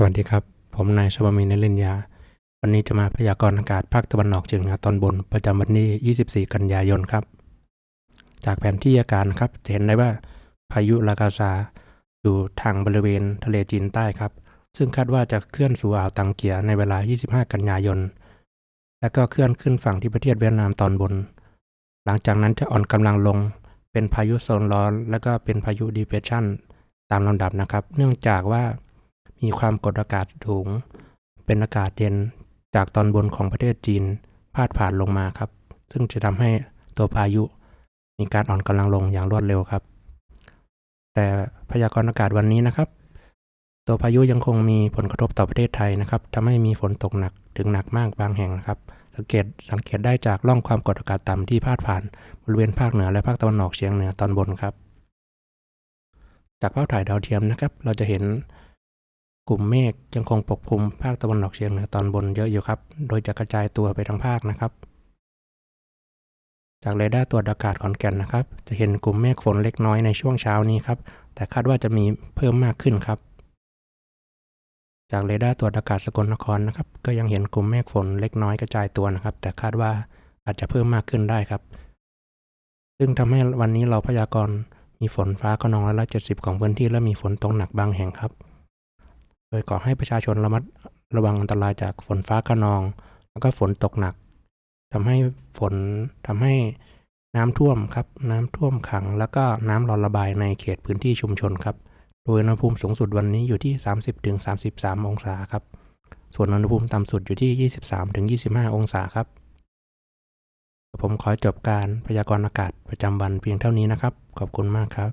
สวัสดีครับ ผมนายชวมินทร์นลินยา วันนี้จะมาพยากรณ์อากาศภาคตะวันออกเฉียงเหนือตอนบนประจำวันที่ 24 กันยายนครับ จากแผนที่อากาศครับจะเห็นได้ว่าพายุลากาซาอยู่ทางบริเวณทะเลจีนใต้ครับ ซึ่งคาดว่าจะเคลื่อนสู่อ่าวตังเกียในเวลา 25 กันยายน และก็เคลื่อนขึ้นฝั่งที่ประเทศเวียดนามตอนบน หลังจากนั้นจะอ่อนกำลังลง เป็นพายุโซนร้อน และก็เป็นพายุดีเพรสชันตามลำดับนะครับ เนื่องจากว่า มีความกดอากาศสูง เป็นอากาศเย็นจากตอนบนของประเทศจีนพาดผ่านลงมาครับ ซึ่งจะทำให้ตัวพายุ มีการอ่อนกำลังลงอย่างรวดเร็วครับ แต่พยากรณ์อากาศวันนี้นะครับ ตัวพายุยังคงมีผลกระทบต่อประเทศไทยนะครับทำให้มีฝนตกหนักถึงหนักมากบางแห่งนะครับ สังเกตสังเกตได้จากร่องความกดอากาศต่ำที่พาดผ่าน บริเวณภาคเหนือและภาคตะวันออกเฉียงเหนือตอนบนครับ จากภาพถ่ายดาวเทียมนะครับ เราจะเห็น กลุ่มเมฆยังคงปกคลุมภาคตะวันออกเฉียงเหนือตอนบนเยอะอยู่ครับ โดยจะกระจายตัวไปทั้งภาคนะครับ จากเรดาร์ตรวจอากาศขอนแก่นนะครับ จะเห็นกลุ่มเมฆฝนเล็กน้อยในช่วงเช้านี้ครับ แต่คาดว่าจะมีเพิ่มมากขึ้นครับ จากเรดาร์ตรวจอากาศสกลนครนะครับ ก็ยังเห็นกลุ่มเมฆฝนเล็กน้อยกระจายตัวนะครับ แต่คาดว่าอาจจะเพิ่มมากขึ้นได้ครับ ซึ่งทำให้วันนี้เราพยากรณ์มีฝนฟ้าขนองร้อยละเจ็ดสิบของพื้นที่และมีฝนตกหนักบางแห่งครับ โดยขอให้ประชาชนระมัดระวังอันตรายจากฝนฟ้าคะนอง แล้วก็ฝนตกหนักทำให้ฝนทำให้น้ำท่วมครับ น้ำท่วมขัง แล้วก็น้ำรอระบายในเขตพื้นที่ชุมชนครับ โดยอุณหภูมิสูงสุดวันนี้อยู่ที่ 30-33 องศาครับ ส่วนอุณหภูมิต่ำสุดอยู่ที่ 23-25 องศาครับผมขอจบการพยากรณ์อากาศประจำวันเพียงเท่านี้นะครับ ขอบคุณมากครับ